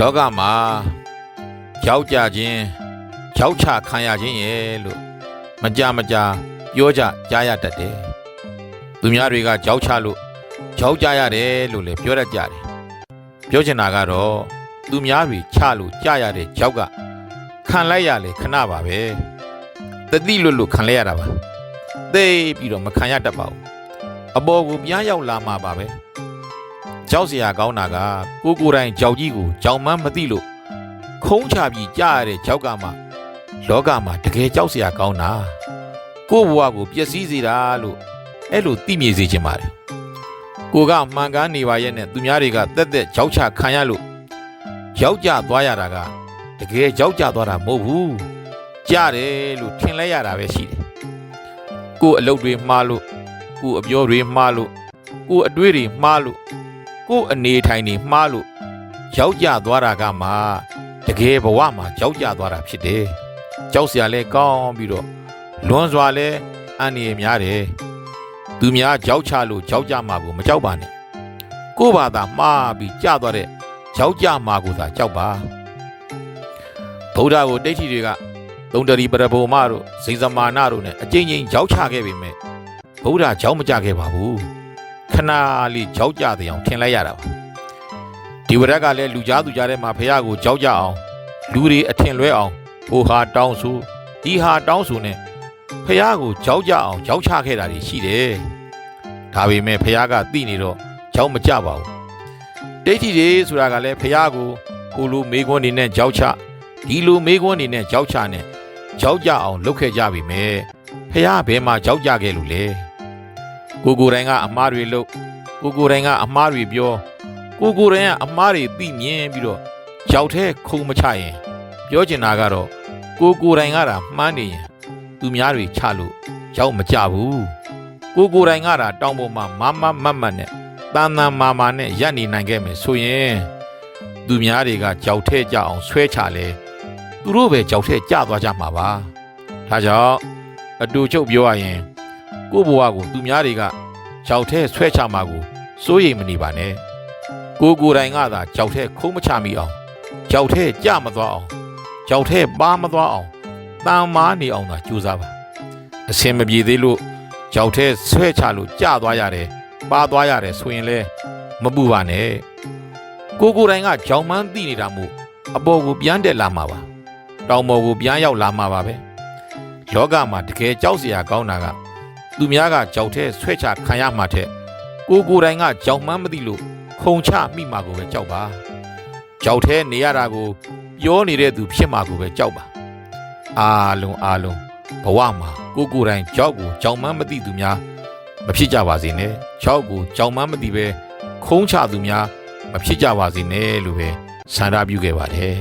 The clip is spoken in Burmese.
လောကမှာကြောက်ကြခြင်းကြောက်ချခံရခြင်းရဲ့လို့မကြမကြပြောကြကြားရတတ်တယ်သူများတွေကကြောက်ချလို့ကြောက်ကြရတယ်လို့လည်းပြောတတ်ကြတယ်ပြောချင်တာကတော့သူများတွေချလို့ကြရတဲ့ကြောက်ကခံလိုက်ရလေခဏပါပဲတတိလွတ်လွတ်ခံလိုက်ရတာပါသိပြီးတော့မခံရတတ်ပါဘူးအပေါ်ကိုပြန်ရောက်လာမှာပါပဲ ကြောက်စရာကောင်းတာကကိုကိုတိုင်ကြောက်ကြီးကိုကြောင်မှန်းမသိလို့ခုံးချပြီးကြရတဲ့ကြောက်ကမှလောကမှာတကယ်ကြောက်စရာကောင်းတာကို့ဘဝကိုပျက်စီးစေတာလို့အဲ့လိုသိမြင်စေချင်ပါတယ်ကိုကမှန်ကန်နေပါရဲ့နဲ့သူများတွေကတက်တက်ကြောက်ချခံရလို့ရောက်ကြသွားရတာကတကယ်ကြောက်ကြသွားတာမဟုတ်ဘူးကြားတယ်လို့ထင်လဲရတာပဲရှိတယ်ကို့အလုပ်တွေမှားလို့ကို့အပြောတွေမှားလို့ကို့အတွေးတွေမှားလို့ ကိုယ်အနေထိုင်နေမှားလို့ကြောက်ကြသွားတာကမှတကယ်ဘဝမှာကြောက်ကြသွားတာဖြစ်တယ်။ကြောက်စရာလဲကောင်းပြီးတော့လွန်စွာလဲအန္တရာယ်များတယ်။သူများကြောက်ချလို့ကြောက်ကြမှာကိုမကြောက်ပါနဲ့။ကိုယ့်ဘာသာမှားပြီးကြသွားတဲ့ကြောက်ကြမှာကိုသာကြောက်ပါ။ဗုဒ္ဓကိုတိဋ္ဌိတွေကသုံးတရီပရဘုံမတို့ဇိဇမာနတို့နဲ့အကျဉ်းချင်းကြောက်ချခဲ့ပေမဲ့ဗုဒ္ဓကြောက်မကြခဲ့ပါဘူး။ ခဏလေးကြောက်ကြတဲ့အောင်ထင်လိုက်ရတာပါဒီဝရက်ကလည်းလူကြားသူကြားထဲမှာဖះကိုကြောက်ကြအောင်လူတွေအထင်လွဲအောင်ဟိုဟာတောင်းဆိုဒီဟာတောင်းဆိုနဲ့ဖះကိုကြောက်ကြအောင်ကြောက်ချခဲ့တာတွေရှိတယ်ဒါပေမဲ့ဖះကသိနေတော့ကြောက်မကြပါဘူးဒိဋ္ဌိတွေဆိုတာကလည်းဖះကိုဟိုလိုမေခွန်းနေနဲ့ကြောက်ချဒီလိုမေခွန်းနေနဲ့ကြောက်ချနဲ့ကြောက်ကြအောင်လုပ်ခဲ့ကြပြီမဲ့ဖះဘယ်မှာကြောက်ကြခဲ့လို့လဲ ကိုကိုယ်တိုင်ကအမားတွေလုပ်ကိုကိုယ်တိုင်ကအမားတွေပြောကိုကိုယ်တိုင်ကအမားတွေသိမြင်ပြီးတော့ကြောက်တဲ့ခုံမချရင်ပြောချင်တာကတော့ကိုကိုယ်တိုင်ကတာမှန်းနေရင်သူများတွေချလို့ကြောက်မကြဘူးကိုကိုယ်တိုင်ကတာတောင်းပေါ်မှာမမမတ်မတ်နဲ့တန်တန်မာမာနဲ့ရပ်နေနိုင်ခဲ့မယ်ဆိုရင်သူများတွေကကြောက်ထဲကြအောင်ဆွဲချလဲသူတို့ပဲကြောက်ထဲကြသွားကြမှာပါဒါကြောင့်အတူချုပ်ပြောရရင် ကိုယ့်ဘဝကိုသူများတွေကကြောက်ထဲဆွဲချမှာကိုစိုးရိမ်မနေပါနဲ့ကိုကိုယ်တိုင်ကသာကြောက်ထဲခုံးမချမိအောင်ကြောက်ထဲကြမသွားအောင်ကြောက်ထဲပါမသွားအောင်တန်မာနေအောင်သာကြိုးစားပါအစင်မပြေသေးလို့ကြောက်ထဲဆွဲချလို့ကြသွားရတယ်ပါသွားရတယ်ဆိုရင်လဲမပူပါနဲ့ကိုကိုယ်တိုင်ကကြောင်မန်းသိနေတာမို့အပေါ်ကိုပြန်တက်လာမှာပါတောင်ပေါ်ကိုပြန်ရောက်လာမှာပါပဲလောကမှာတကယ်ကြောက်စရာကောင်းတာက သူများကကြောက်တဲ့ဆွဲချခံရမှတဲ့ကိုကိုယ်တိုင်ကကြောက်မှန်းမသိလို့ခုံချမိမှာကိုပဲကြောက်ပါကြောက်တဲ့နေရတာကိုပြောနေတဲ့သူဖြစ်မှာကိုပဲကြောက်ပါအာလုံးအာလုံးဘဝမှာကိုကိုယ်တိုင်ကြောက်ကိုကြောက်မှန်းမသိသူများမဖြစ်ကြပါစေနဲ့ကြောက်ကိုကြောက်မှန်းမသိပဲခုံချသူများမဖြစ်ကြပါစေနဲ့လို့ပဲဆန္ဒပြုခဲ့ပါတယ်